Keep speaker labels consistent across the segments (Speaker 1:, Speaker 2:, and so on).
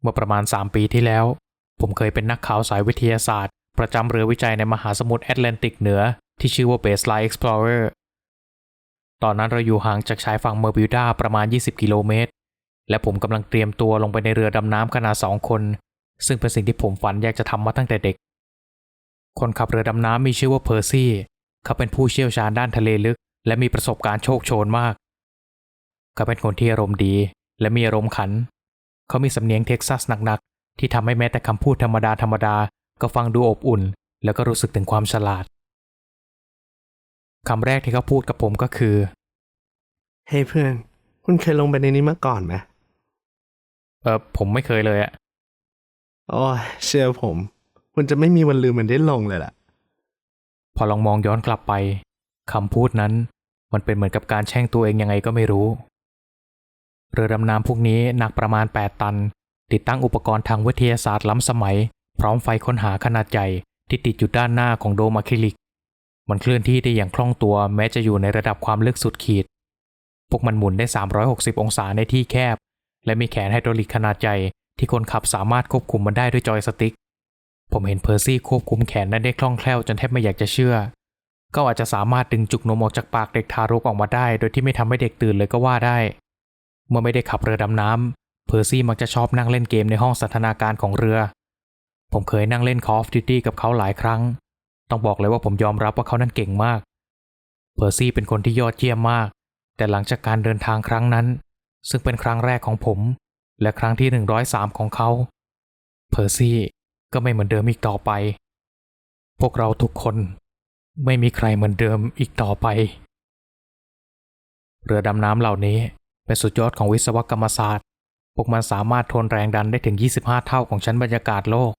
Speaker 1: เมื่อประมาณ 3 ปีที่แล้ว ผมเคยเป็นนักข่าวสายวิทยาศาสตร์ ประจำเรือวิจัยในมหาสมุทรแอตแลนติกเหนือ ที่ชื่อว่า Baseline Explorer ตอนนั้นเราอยู่ห่างจากชายฝั่งเมอร์บิวดาประมาณ 20 กิโลเมตร และผมกำลังเตรียมตัวลงไปในเรือดำน้ำขนาดสองคน ซึ่งเป็นสิ่งที่ผมฝันอยากจะทำมาตั้งแต่เด็ก คนขับเรือดำน้ำมีชื่อว่าเพอร์ซี่ เขาเป็นผู้เชี่ยวชาญด้านทะเลลึก และมีประสบการณ์โชคโชนมาก เขาเป็นคนที่อารมณ์ดี และมีอารมณ์ขัน เขามีสำเนียงเท็กซัสหนักๆ ที่ทำให้แม้แต่คำพูดธรรมดาธรรมดาๆก็ฟังดูอบอุ่น แล้วก็รู้สึกถึงความฉลาดคำแรกที่เขาพูดกับผมก็คือ
Speaker 2: เฮ้ยเพื่อน คุณเคยลงไปในนี้มาก่อนไหม
Speaker 1: เออผมไม่เคยเลยอะ
Speaker 2: โอ้ยเชื่อผม คุณจะไม่มีวันลืมมันได้ลงเลยล่ะ
Speaker 1: พอลองมองย้อนกลับไปคำพูดนั้น มันเป็นเหมือนกับการแช่งตัวเองยังไงก็ไม่รู้ เรือดำน้ำพวกนี้หนักประมาณ 8 ตัน ติดตั้งอุปกรณ์ทางวิทยาศาสตร์ล้ำสมัย พร้อมไฟค้นหาขนาดใหญ่ที่ติดอยู่ด้านหน้าของโดมอะคริลิก มันเคลื่อนที่ได้อย่างคล่องตัวแม้จะอยู่ในระดับความลึกสุดขีด พวกมันหมุนได้ 360 องศาในที่แคบ และมีแขนไฮดรอลิกขนาดใหญ่ที่คนขับสามารถควบคุมมันได้ด้วยจอยสติ๊ก ผมเห็นเพอร์ซี่ควบคุมแขนนั้นได้คล่องแคล่วจนแทบไม่อยากจะเชื่อ ก็อาจจะสามารถดึงจุกนมออกจากปากเด็กทารกออกมาได้ โดยที่ไม่ทำให้เด็กตื่นเลยก็ว่าได้ เมื่อไม่ได้ขับเรือดำน้ำเพอร์ซี่มักจะชอบนั่งเล่นเกมในห้องสันทนาการของเรือ ผมเคยนั่งเล่น Call of Duty กับเขาหลายครั้ง ต้องบอกเลยว่าผมยอมรับว่าเขานั้นเก่งมาก เพอร์ซี่เป็นคนที่ยอดเยี่ยมมาก แต่หลังจากการเดินทางครั้งนั้น ซึ่งเป็นครั้งแรกของผม และครั้งที่ 103 ของเขา เพอร์ซี่ก็ไม่เหมือนเดิมอีกต่อไป พวกเราทุกคนไม่มีใครเหมือนเดิมอีกต่อไป เรือดำน้ำเหล่านี้ เป็นสุดยอดของวิศวกรรมศาสตร์ พวกมันสามารถทนแรงดันได้ถึง 25 เท่าของชั้นบรรยากาศโลก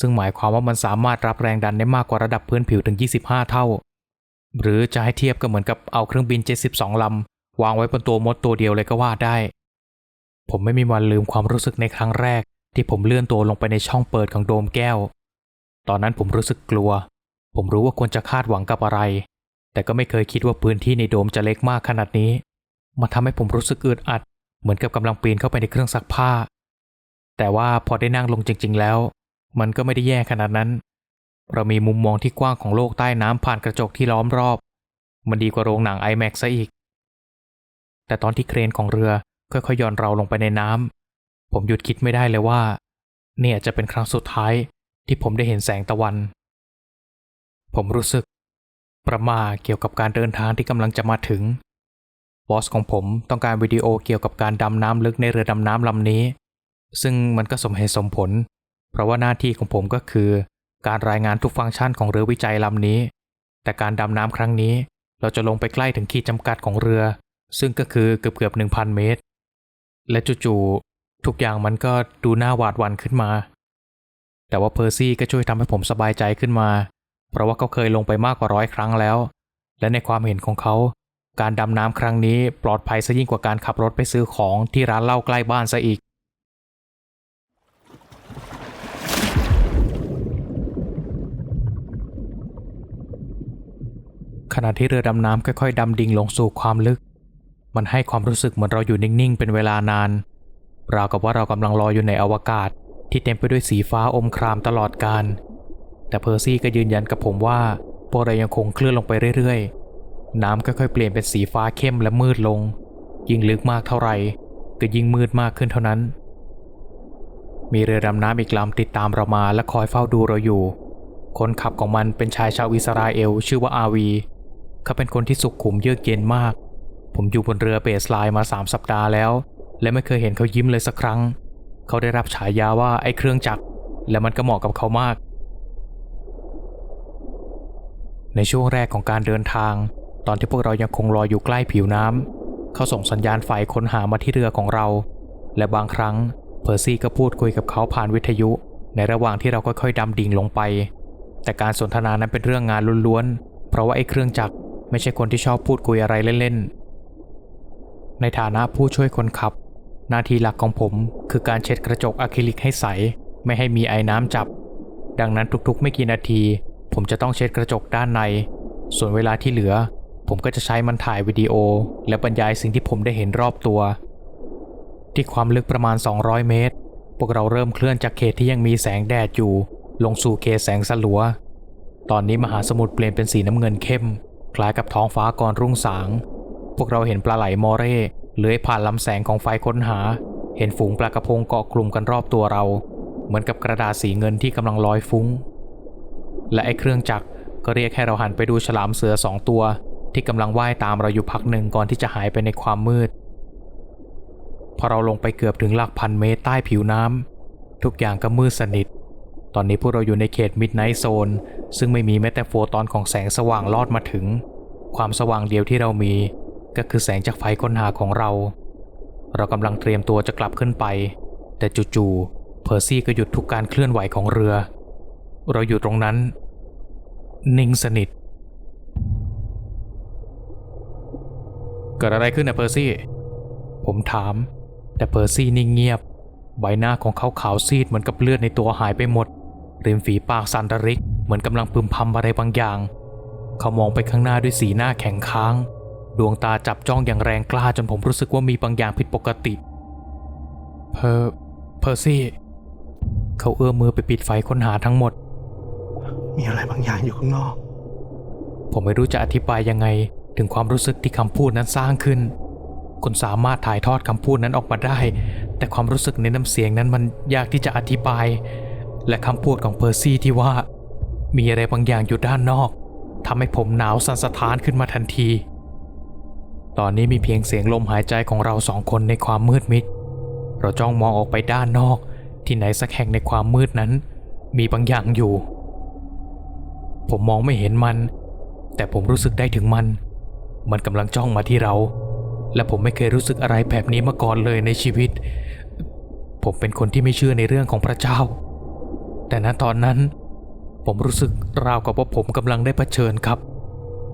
Speaker 1: ซึ่งหมายความว่ามันสามารถรับแรงดันได้มากกว่าระดับพื้นผิวถึง 25 เท่า หรือจะให้เทียบก็เหมือนกับเอาเครื่องบิน 72 ลำ วางไว้บนตัวมดตัวเดียวเลยก็ว่าได้ ผมไม่มีวันลืมความรู้สึกในครั้งแรก ที่ผมเลื่อนตัวลงไปในช่องเปิดของโดมแก้ว ตอนนั้นผมรู้สึกกลัว ผมรู้ว่าควรจะคาดหวังกับอะไรแต่ก็ไม่เคยคิดว่าพื้นที่ในโดมจะเล็กมากขนาดนี้ มันทำให้ผมรู้สึกอึดอัด เหมือนกับกำลังปีนเข้าไปในเครื่องซักผ้า แต่ว่าพอได้นั่งลงจริง ๆ แล้ว มันก็ไม่ได้แย่ขนาดนั้น เรามีมุมมองที่กว้างของโลกใต้น้ำผ่านกระจกที่ล้อมรอบ มันดีกว่าโรงหนัง IMAX ซะอีก แต่ตอนที่เครนของเรือค่อยๆย่อนเราลงไปในน้ำผมหยุดคิดไม่ได้เลยว่า เนี่ยจะเป็นครั้งสุดท้ายที่ผมได้เห็นแสงตะวัน ผมรู้สึกประมาเกี่ยวกับการเดินทางที่กำลังจะมาถึง บอสของผมต้องการวิดีโอเกี่ยวกับการดำน้ำลึกในเรือดำน้ำลำนี้ ซึ่งมันก็สมเหตุสมผล เพราะว่าหน้าที่ของผมก็คือ การรายงานทุกฟังก์ชันของเรือวิจัยลำนี้ แต่การดำน้ำครั้งนี้ เราจะลงไปใกล้ถึงขีดจำกัดของเรือ ซึ่งก็คือเกือบเกือบหนึ่งพันเมตร และจู่ๆทุกอย่างมันก็ดูน่าหวาดหวั่นขึ้นมา แต่ว่าเพอร์ซี่ก็ช่วยทำให้ผมสบายใจขึ้นมา เพราะว่าเขาเคยลงไปมากกว่าร้อยครั้งแล้ว และในความเห็นของเขา การดำน้ำครั้งนี้ปลอดภัยซะยิ่งกว่าการขับรถไปซื้อของที่ร้านเหล้าใกล้บ้านซะอีก ขณะที่เรือดำน้ำค่อยๆดำดิ่งลงสู่ความลึก มันให้ความรู้สึกเหมือนเราอยู่นิ่งๆ เป็นเวลานาน ราวกับว่าเรากำลังลอยอยู่ในอวกาศ ที่เต็มไปด้วยสีฟ้าอมครามตลอดกาลแต่เพอร์ซี่ก็ยืนยันกับผมว่าพวกเรายังคงเคลื่อนลงไปเรื่อยๆ น้ำค่อยๆเปลี่ยนเป็นสีฟ้าเข้มและมืดลง ยิ่งลึกมากเท่าไหร่ก็ยิ่งมืดมากขึ้นเท่านั้น มีเรือดำน้ำอีกลำติดตามเรามาและคอยเฝ้าดูเราอยู่ คนขับของมันเป็นชายชาวอิสราเอลชื่อว่าอาวีเขาเป็นคนที่สุขขุมเยือกเย็นมาก ผมอยู่บนเรือเบสไลน์มาสามสัปดาห์แล้ว และไม่เคยเห็นเขายิ้มเลยสักครั้ง เขาได้รับฉายาว่าไอ้เครื่องจักร และมันก็เหมาะกับเขามาก ในช่วงแรกของการเดินทาง ตอนที่พวกเรายังคงลอยอยู่ใกล้ผิวน้ำเขาส่งสัญญาณไฟค้นหามาที่เรือของเรา และบางครั้งเพอร์ซี่ก็พูดคุยกับเขาผ่านวิทยุ ในระหว่างที่เราค่อยๆดำดิ่งลงไป แต่การสนทนานั้นเป็นเรื่องงานล้วนๆ เพราะว่าไอ้เครื่องจักรไม่ใช่คนที่ชอบพูดคุยอะไรเล่นๆ ในฐานะผู้ช่วยคนขับ หน้าที่หลักของผมคือการเช็ดกระจกอะคริลิกให้ใส ไม่ให้มีไอ้น้ำจับ ดังนั้นทุกๆ ไม่กี่นาที ผมจะต้องเช็ดกระจกด้านใน ส่วนเวลาที่เหลือ ผมก็จะใช้มันถ่ายวิดีโอ และบรรยายสิ่งที่ผมได้เห็นรอบตัว ที่ความลึกประมาณ 200 เมตร พวกเราเริ่มเคลื่อนจากเขตที่ยังมีแสงแดดอยู่ ลงสู่เขตแสงสลัว ตอนนี้มหาสมุทรเปลี่ยนเป็นสีน้ำเงินเข้ม คล้ายกับท้องฟ้าก่อนรุ่งสาง พวกเราเห็นปลาไหลมอเร่เลื้อยผ่านลำแสงของไฟค้นหา เห็นฝูงปลากระพงเกาะกลุ่มกันรอบตัวเรา เหมือนกับกระดาษสีเงินที่กำลังลอยฟุ้ง และไอ้เครื่องจักรก็เรียกให้เราหันไปดูฉลามเสือสองตัว ที่กำลังว่ายตามเราอยู่พักหนึ่งก่อนที่จะหายไปในความมืด พอเราลงไปเกือบถึงหลักพันเมตรใต้ผิวน้ำทุกอย่างก็มืดสนิท ตอนนี้พวกเราอยู่ในเขตมิดไนท์โซนซึ่งไม่มีแม้แต่โฟตอนของแสงสว่างลอดมาถึง ความสว่างเดียวที่เรามี ก็คือแสงจากไฟค้นหาของเรา เรากำลังเตรียมตัวจะกลับขึ้นไป แต่จู่ๆเพอร์ซี่ก็หยุดทุกการเคลื่อนไหวของเรือ เราอยู่ตรงนั้น นิ่งสนิท เกิดอะไรขึ้นนะเพอร์ซี่ ผมถาม แต่เพอร์ซี่นิ่งเงียบ ใบหน้าของเขาขาวซีดเหมือนกับเลือดในตัวหายไปหมด ริมฝีปากสันระริกเหมือนกำลังพึมพำอะไรบางอย่าง เขามองไปข้างหน้าด้วยสีหน้าแข็งค้าง ดวงตาจับจ้องอย่างแรงกล้าจนผมรู้สึกว่ามีบางอย่างผิดปกติ เพอร์เพอร์ซี่ เขาเอื้อมมือไปปิดไฟค้นหาทั้งหมด
Speaker 2: มีอะไรบางอย่างอยู่ข้างนอก
Speaker 1: ผมไม่รู้จะอธิบายยังไง ถึงความรู้สึกที่คำพูดนั้นสร้างขึ้น คุณสามารถถ่ายทอดคำพูดนั้นออกมาได้ แต่ความรู้สึกในน้ำเสียงนั้นมันยากที่จะอธิบาย และคำพูดของเพอร์ซี่ที่ว่า มีอะไรบางอย่างอยู่ด้านนอกทำให้ผมหนาวสั่นสะท้านขึ้นมาทันที ตอนนี้มีเพียงเสียงลมหายใจของเราสองคนในความมืดมิด เราจ้องมองออกไปด้านนอก ที่ไหนสักแห่งในความมืดนั้น มีบางอย่างอยู่ ผมมองไม่เห็นมัน แต่ผมรู้สึกได้ถึงมัน มันกำลังจ้องมาที่เรา และผมไม่เคยรู้สึกอะไรแบบนี้มาก่อนเลยในชีวิต ผมเป็นคนที่ไม่เชื่อในเรื่องของพระเจ้า แต่ณตอนนั้น ผมรู้สึกราวกับว่าผมกำลังได้เผชิญครับ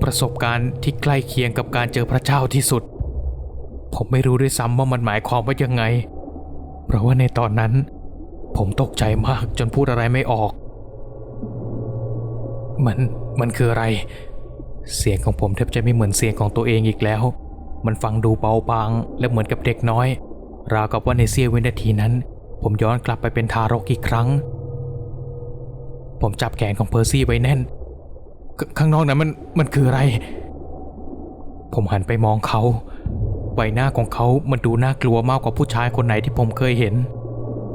Speaker 1: ประสบการณ์ที่ใกล้เคียงกับการเจอพระเจ้าที่สุด ผมไม่รู้ด้วยซ้ำว่ามันหมายความว่ายังไง เพราะว่าในตอนนั้น ผมตกใจมากจนพูดอะไรไม่ออก มันมันคืออะไร เสียงของผมแทบจะไม่เหมือนเสียงของตัวเองอีกแล้ว มันฟังดูเบาบางและเหมือนกับเด็กน้อย ราวกับว่าในเสี้ยววินาทีนั้น ผมย้อนกลับไปเป็นทารกอีกครั้ง ผมจับแขนของเพอร์ซี่ไว้แน่นขข้างนอกนั้นมันมันคืออะไร ผมหันไปมองเขาใบหน้าของเขามันดูน่ากลัวมากกว่าผู้ชายคนไหนที่ผมเคยเห็น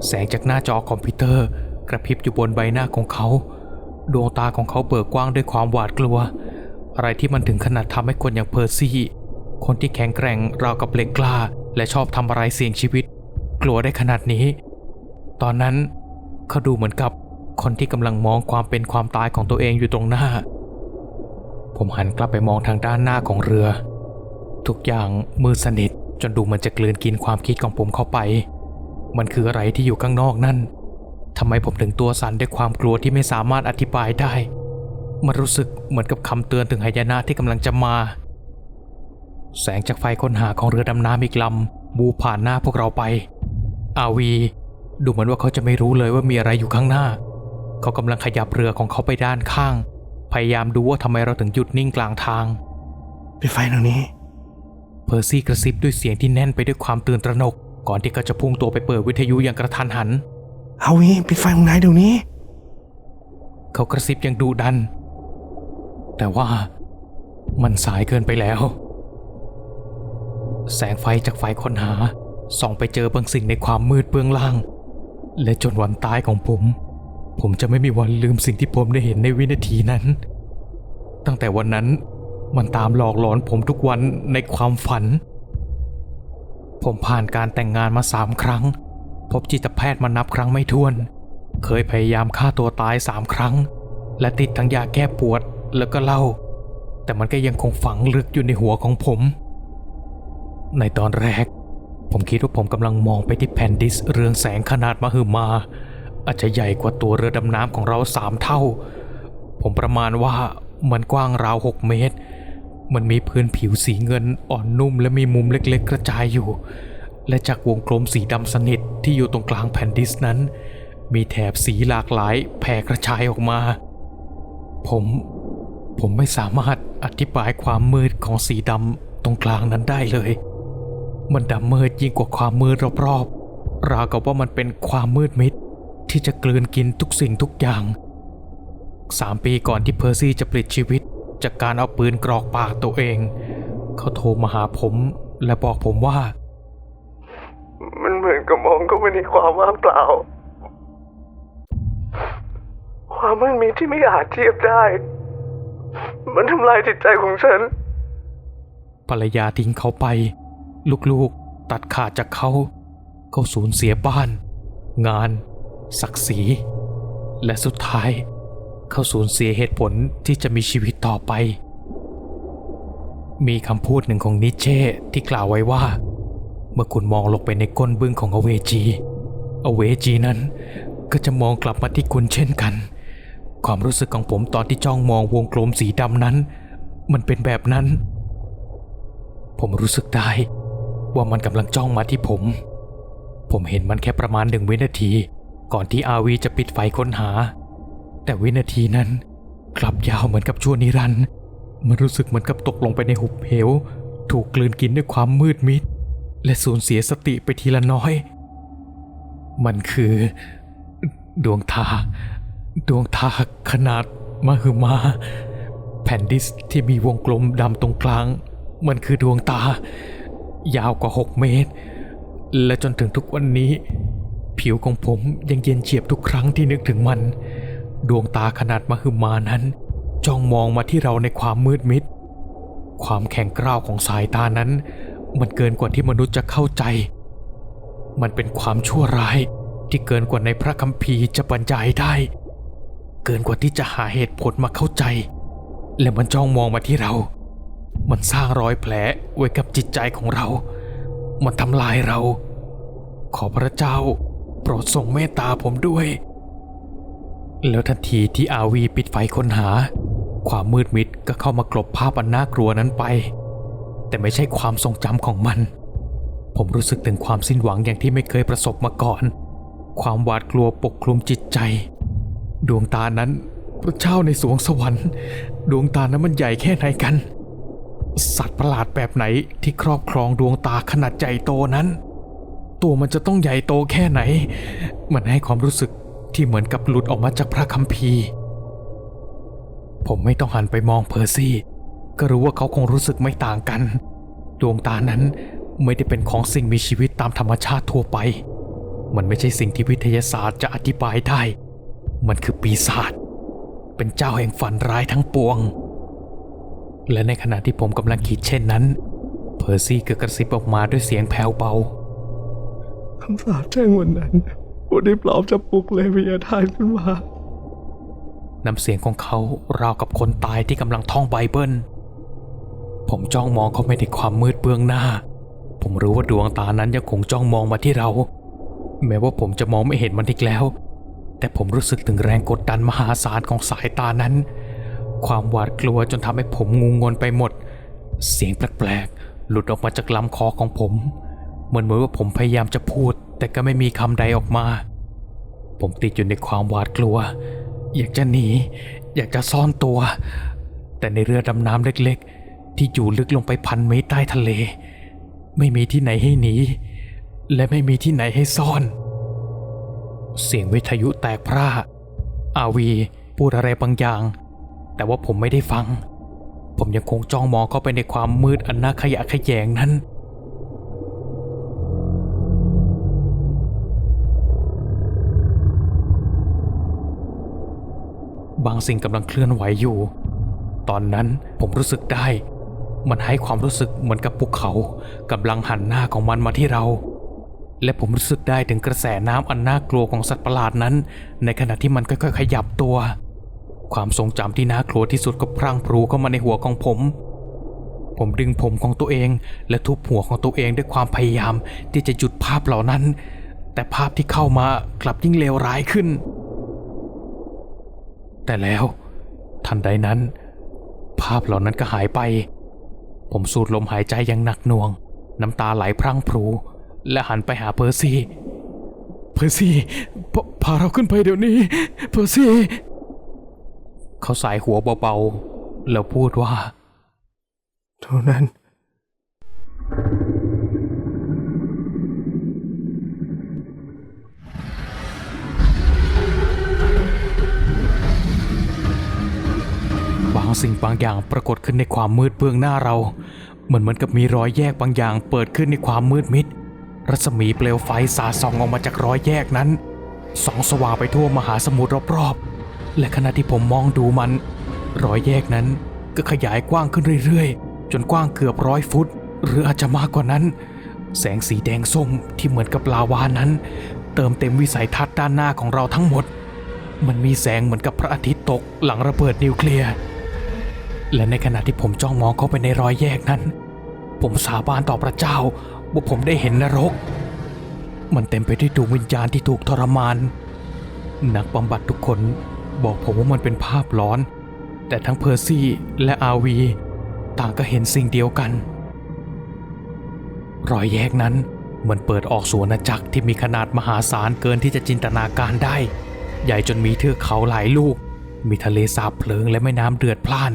Speaker 1: แสงจากหน้าจอคอมพิวเตอร์กระพริบอยู่บนใบหน้าของเขา ดวงตาของเขาเบิกกว้างด้วยความหวาดกลัว อะไรที่มันถึงขนาดทำให้คนอย่างเพอร์ซี่ คนที่แข็งแกร่งราวกับเหล็กกล้า และชอบทำอะไรเสี่ยงชีวิต กลัวได้ขนาดนี้ ตอนนั้นเขาดูเหมือนกับคนที่กำลังมองความเป็นความตายของตัวเองอยู่ตรงหน้า ผมหันกลับไปมองทางด้านหน้าของเรือ ทุกอย่างมืดสนิทจนดูเหมันจะกลืนกินความคิดของผมเข้าไป มันคืออะไรที่อยู่ข้างนอกนั่นทำไมผมถึงตัวสั่นด้วยความกลัวที่ไม่สามารถอธิบายได้ มันรู้สึกเหมือนกับคำเตือนถึงหายนะที่กำลังจะมา แสงจากไฟค้นหาของเรือดำน้ำอีกลำบูผ่านหน้าพวกเราไป อาวี ดูเหมือนว่าเขาจะไม่รู้เลยว่ามีอะไรอยู่ข้างหน้า เขากำลังขยับเรือของเขาไปด้านข้าง พยายามดูว่าทำไมเราถึงหยุดนิ่งกลางทาง
Speaker 2: ปิดไฟตรงนี้
Speaker 1: เพอร์ซี่กระซิบด้วยเสียงที่แน่นไปด้วยความตื่นตระหนก ก่อนที่เขาจะพุ่งตัวไปเปิดวิทยุอย่างกระทันหัน
Speaker 2: เอาวีปิดไฟของนายเดี๋ยวนี้
Speaker 1: เขากระซิบอย่างดุดัน แต่ว่ามันสายเกินไปแล้ว แสงไฟจากไฟค้นหาส่องไปเจอบางสิ่งในความมืดเบื้องล่าง และจนวันตายของผม ผมจะไม่มีวันลืมสิ่งที่ผมได้เห็นในวินาทีนั้น ตั้งแต่วันนั้นมันตามหลอกหลอนผมทุกวันในความฝัน ผมผ่านการแต่งงานมาสามครั้ง พบจิตแพทย์มานับครั้งไม่ถ้วน เคยพยายามฆ่าตัวตายสามครั้ง และติดทั้งยาแก้ปวด แล้วก็เล้าแต่มันก็ยังคงฝังลึกอยู่ในหัวของผม ในตอนแรก ผมคิดว่าผมกำลังมองไปที่แผ่นดิสเรืองแสงขนาดมหึมา อาจจะใหญ่กว่าตัวเรือดำน้ำของเราสามเท่า ผมประมาณว่ามันกว้างราวหกเมตร มันมีพื้นผิวสีเงินอ่อนนุ่มและมีมุมเล็กๆ กระจายอยู่ และจากวงกลมสีดำสนิทที่อยู่ตรงกลางแผ่นดิสนั้น มีแถบสีหลากหลายแผ่กระจายออกมา ผม ผมไม่สามารถอธิบายความมืดของสีดำตรงกลางนั้นได้เลย มันดำมืดยิ่งกว่าความมืดรอบๆ ราวกับว่ามันเป็นความมืดมิดที่จะกลืนกินทุกสิ่งทุกอย่างสามปีก่อนที่เพอร์ซี่จะปลิดชีวิต จากการเอาปืนกรอกปากตัวเอง เขาโทรมาหาผมและบอกผมว่า
Speaker 2: มันเหมือนกับมองเข้าไปในความว่างเปล่า ความไม่มีที่ไม่อาจเทียบได้ มันทำลายจิตใจของฉัน
Speaker 1: ภรรยาทิ้งเขาไป ลูกๆตัดขาดจากเขา เขาสูญเสียบ้าน งาน ศักดิ์ศรี และสุดท้าย เขาสูญเสียเหตุผลที่จะมีชีวิตต่อไป มีคำพูดหนึ่งของนิเช่ที่กล่าวไว้ว่า เมื่อคุณมองลงไปในก้นบึ้งของอเวจี อเวจีนั้นก็จะมองกลับมาที่คุณเช่นกัน ความรู้สึกของผมตอนที่จ้องมองวงกลมสีดำนั้น มันเป็นแบบนั้น ผมรู้สึกได้ ว่ามันกำลังจ้องมาที่ผม ผมเห็นมันแค่ประมาณหนึ่งวินาที ก่อนที่อาวีจะปิดไฟค้นหา แต่วินาทีนั้น กลับยาวเหมือนกับชั่วนิรันด์มันรู้สึกเหมือนกับตกลงไปในหุบเหว ถูกกลืนกินด้วยความมืดมิด และสูญเสียสติไปทีละน้อย มันคือ ดวงตา ดวงตาขนาดมหึมา แผ่นดิสที่มีวงกลมดำตรงกลาง มันคือดวงตา ยาวกว่า 6 เมตร และจนถึงทุกวันนี้ ผิวของผมยังเย็นเฉียบทุกครั้งที่นึกถึงมัน ดวงตาขนาดมหึมานั้น จ้องมองมาที่เราในความมืดมิด ความแข็งกร้าวของสายตานั้น มันเกินกว่าที่มนุษย์จะเข้าใจ มันเป็นความชั่วร้ายที่เกินกว่าในพระคัมภีร์จะบรรยายได้ เกินกว่าที่จะหาเหตุผลมาเข้าใจ และมันจ้องมองมาที่เรา มันสร้างรอยแผลไว้กับจิตใจของเรา มันทำลายเรา ขอพระเจ้า โปรดทรงเมตตาผมด้วย แล้วทันทีที่อาวีปิดไฟค้นหา ความมืดมิดก็เข้ามากลบภาพอันน่ากลัวนั้นไป แต่ไม่ใช่ความทรงจำของมัน ผมรู้สึกถึงความสิ้นหวังอย่างที่ไม่เคยประสบมาก่อน ความหวาดกลัวปกคลุมจิตใจ ดวงตานั้นพระเจ้าในสวงสวรรค์ ดวงตานั้นมันใหญ่แค่ไหนกัน สัตว์ประหลาดแบบไหนที่ครอบครองดวงตาขนาดใหญ่โตนั้น ตัวมันจะต้องใหญ่โตแค่ไหน มันให้ความรู้สึกที่เหมือนกับหลุดออกมาจากพระคัมภีร์ ผมไม่ต้องหันไปมองเพอร์ซี่ ก็รู้ว่าเขาคงรู้สึกไม่ต่างกัน ดวงตานั้นไม่ได้เป็นของสิ่งมีชีวิตตามธรรมชาติทั่วไป มันไม่ใช่สิ่งที่วิทยาศาสตร์จะอธิบายได้ มันคือปีศาจ เป็นเจ้าแห่งฝันร้ายทั้งปวง และในขณะที่ผมกำลังคิดเช่นนั้น เพอร์ซี่ก็กระซิบออกมาด้วยเสียงแผ่วเบา
Speaker 2: คำสาปแช่งวันนั้นผู้ที่ปลอมจะปลุกเลวิอาธานขึ้นมา
Speaker 1: น้ำเสียงของเขาราวกับคนตายที่กำลังท่องไบเบิล ผมจ้องมองเขาไม่ได้ความมืดเบื้องหน้า ผมรู้ว่าดวงตานั้นยังคงจ้องมองมาที่เรา แม้ว่าผมจะมองไม่เห็นมันอีกแล้ว แต่ผมรู้สึกถึงแรงกดดันมหาศาลของสายตานั้น ความหวาดกลัวจนทำให้ผมงุงงนไปหมด เสียงแปลกๆ หลุดออกมาจากลำคอของผม เหมือนเหมือนว่าผมพยายามจะพูด แต่ก็ไม่มีคำใดออกมา ผมติดอยู่ในความหวาดกลัว อยากจะหนี อยากจะซ่อนตัว แต่ในเรือดำน้ำเล็กๆ ที่อยู่ลึกลงไปพันเมตรใต้ทะเล ไม่มีที่ไหนให้หนี และไม่มีที่ไหนให้ซ่อน เสียงวิทยุแตกพร่า อาวีพูดอะไรบางอย่าง แต่ว่าผมไม่ได้ฟัง ผมยังคงจ้องมองเข้าไปในความมืดอันน่าขยะแขยงนั้น บางสิ่งกำลังเคลื่อนไหวอยู่ ตอนนั้นผมรู้สึกได้ มันให้ความรู้สึกเหมือนกับภูเขากำลังหันหน้าของมันมาที่เรา และผมรู้สึกได้ถึงกระแสน้ำอันน่ากลัวของสัตว์ประหลาดนั้น ในขณะที่มันค่อยๆ ขยับตัว ความทรงจำที่น่ากลัวที่สุดก็พรั่งพรูเข้ามาในหัวของผม ผมดึงผมของตัวเอง และทุบหัวของตัวเองด้วยความพยายามที่จะหยุดภาพเหล่านั้น แต่ภาพที่เข้ามากลับยิ่งเลวร้ายขึ้น แต่แล้วทันใดนั้น ภาพเหล่านั้นก็หายไป ผมสูดลมหายใจอย่างหนักหน่วง น้ำตาไหลพรั่งพรู และหันไปหาเพอร์ซีเพอร์ซีพาเราขึ้นไปเดี๋ยวนี้ เพอร์ซีเขาสายหัวเบาๆ แล้วพูดว่า
Speaker 2: เท่านั้น บาง
Speaker 1: สิ่งบางอย่างปรากฏขึ้นในความมืดเบื้องหน้าเรา เหมือนเหมือนกับมีรอยแยกบางอย่างเปิดขึ้นในความมืดมิด รัศมีเปลวไฟสาดส่องออกมาจากรอยแยกนั้นส่องสว่างไปทั่วมหาสมุทรรอบๆ และขณะที่ผมมองดูมัน รอยแยกนั้นก็ขยายกว้างขึ้นเรื่อยๆ จนกว้างเกือบร้อยฟุต หรืออาจจะมากกว่านั้น แสงสีแดงส้มที่เหมือนกับลาวานั้น เติมเต็มวิสัยทัศน์ด้านหน้าของเราทั้งหมด มันมีแสงเหมือนกับพระอาทิตย์ตกหลังระเบิดนิวเคลียร์และในขณะที่ผมจ้องมองเข้าไปในรอยแยกนั้น ผมสาบานต่อพระเจ้า ว่าผมได้เห็นนรก มันเต็มไปด้วยดวงวิญญาณที่ถูกทรมาน นักบำบัดทุกคนบอกผมว่ามันเป็นภาพหลอน แต่ทั้งเพอร์ซี่และอาวี ต่างก็เห็นสิ่งเดียวกัน รอยแยกนั้นเหมือนเปิดออกสู่อาณาจักรที่มีขนาดมหาศาลเกินที่จะจินตนาการได้ ใหญ่จนมีเทือกเขาหลายลูก มีทะเลสาบเพลิงและแม่น้ำเดือดพล่าน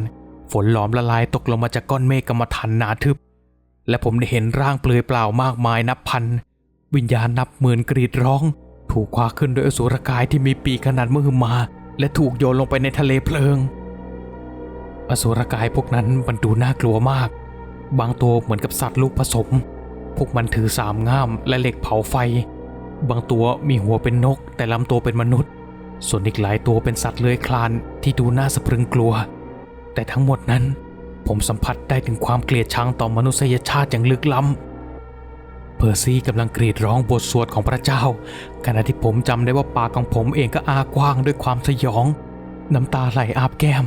Speaker 1: ฝนหลอมละลายตกลงมาจากก้อนเมฆกรรมฐานหนาทึบ และผมได้เห็นร่างเปลือยเปล่ามากมายนับพัน วิญญาณนับหมื่นกรีดร้อง ถูกคว้าขึ้นโดยอสุรกายที่มีปีกขนาดมือมา และถูกโยนลงไปในทะเลเพลิง อสุรกายพวกนั้นมันดูน่ากลัวมาก บางตัวเหมือนกับสัตว์ลูกผสม พวกมันถือสามง่ามและเหล็กเผาไฟ บางตัวมีหัวเป็นนก แต่ลำตัวเป็นมนุษย์ ส่วนอีกหลายตัวเป็นสัตว์เลื้อยคลานที่ดูน่าสะพรึงกลัว แต่ทั้งหมดนั้น ผมสัมผัสได้ถึงความเกลียดชังต่อมนุษยชาติอย่างลึกล้ำ เพอร์ซี่กำลังกรีดร้องบทสวดของพระเจ้า ขณะที่ผมจำได้ว่าปากของผมเองก็อากว้างด้วยความสยอง น้ำตาไหลอาบแก้ม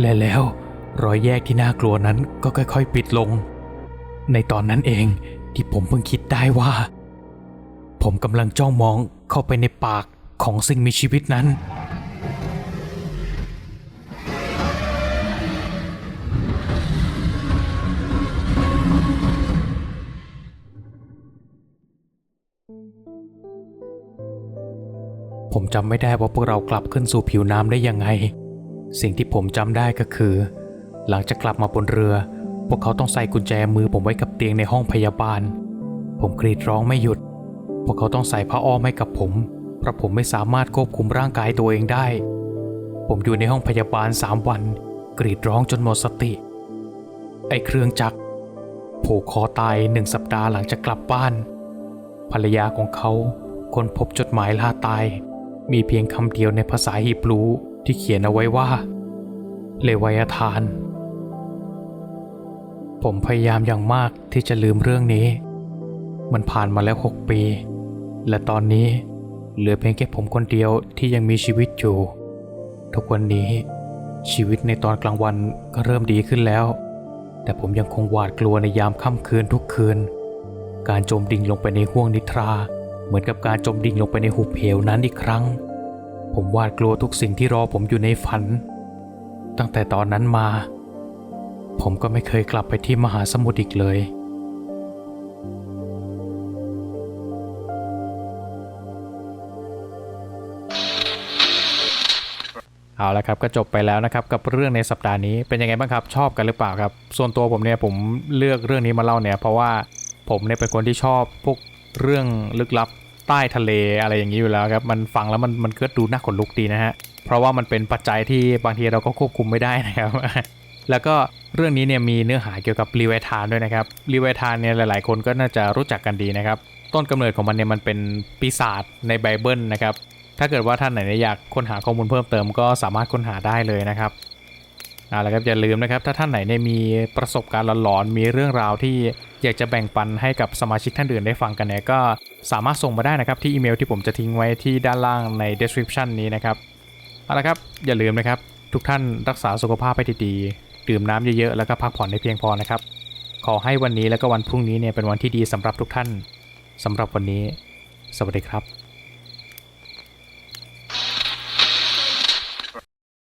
Speaker 1: และแล้ว รอยแยกที่น่ากลัวนั้นก็ค่อยๆ ปิดลง ในตอนนั้นเองที่ผมเพิ่งคิดได้ว่า ผมกำลังจ้องมองเข้าไปในปากของสิ่งมีชีวิตนั้น ผมจำไม่ได้ว่าพวกเรากลับขึ้นสู่ผิวน้ำได้ยังไง สิ่งที่ผมจำได้ก็คือ หลังจากกลับมาบนเรือ พวกเขาต้องใส่กุญแจมือผมไว้กับเตียงในห้องพยาบาล ผมกรีดร้องไม่หยุด พวกเขาต้องใส่ผ้าอ้อมให้กับผม เพราะผมไม่สามารถควบคุมร่างกายตัวเองได้ ผมอยู่ในห้องพยาบาลสามวัน กรีดร้องจนหมดสติ ไอ้เครื่องจักรผูกคอตายหนึ่งสัปดาห์หลังจากกลับบ้าน ภรรยาของเขาค้นพบจดหมายลาตาย มีเพียงคำเดียวในภาษาฮีบรูที่เขียนเอาไว้ว่า เลวายทาน ผมพยายามอย่างมากที่จะลืมเรื่องนี้ มันผ่านมาแล้วหกปี และตอนนี้เหลือเพียงแค่ผมคนเดียวที่ยังมีชีวิตอยู่ ทุกวันนี้ชีวิตในตอนกลางวันก็เริ่มดีขึ้นแล้ว แต่ผมยังคงหวาดกลัวในยามค่ำคืนทุกคืน การจมดิ่งลงไปในห้วงนิทรา เหมือนกับการจมดิ่งลงไปในหุบเหวนั้นอีกครั้ง ผมหวาดกลัวทุกสิ่งที่รอผมอยู่ในฝัน ตั้งแต่ตอนนั้นมา ผมก็ไม่เคยกลับไปที่มหาสมุทรอีกเลย เอาละครับก็จบไปแล้วนะครับกับเรื่องในสัปดาห์นี้เป็นยังไงบ้างครับชอบกันหรือเปล่าครับ ส่วนตัวผมเนี่ยผมเลือกเรื่องนี้มาเล่าเนี่ยเพราะว่าผมเนี่ยเป็นคนที่ชอบพวกเรื่องลึกลับใต้ทะเลอะไรอย่างนี้อยู่แล้วครับมันฟังแล้วมันมันเก็ดูน่าขนลุกดีนะฮะเพราะว่ามันเป็นปัจจัยที่บางทีเราก็ควบคุมไม่ได้นะครับ แล้วก็เรื่องนี้เนี่ยมีเนื้อหาเกี่ยวกับรีเวทานด้วยนะครับรีเวทานเนี่ยหลายๆ คนก็น่าจะรู้จักกันดีนะครับ ต้นกำเนิดของมันเนี่ยมันเป็นปีศาจในไบเบิลนะครับ ถ้าเกิดว่าท่านไหนอยากค้นหาข้อมูลเพิ่มเติมก็สามารถค้นหาได้เลยนะครับเอาละครับอย่าลืมนะครับถ้าท่านไหนเนี่ยมีประสบการณ์หลอนๆมีเรื่องราวที่อยากจะแบ่งปันให้กับสมาชิกท่านอื่นได้ฟังกันเนี่ยก็สามารถส่งมาได้นะครับที่อีเมลที่ผมจะทิ้งไว้ที่ด้านล่างใน description นี้นะครับเอาละครับอย่าลืมนะครับทุกท่านรักษาสุขภาพให้ดีๆ ดื่มน้ำเยอะๆ แล้วก็พักผ่อนให้เพียงพอนะครับ ขอให้วันนี้แล้วก็วันพรุ่งนี้เนี่ยเป็นวันที่ดีสำหรับทุกท่านสำหรับวันนี้ สวัสดีครับ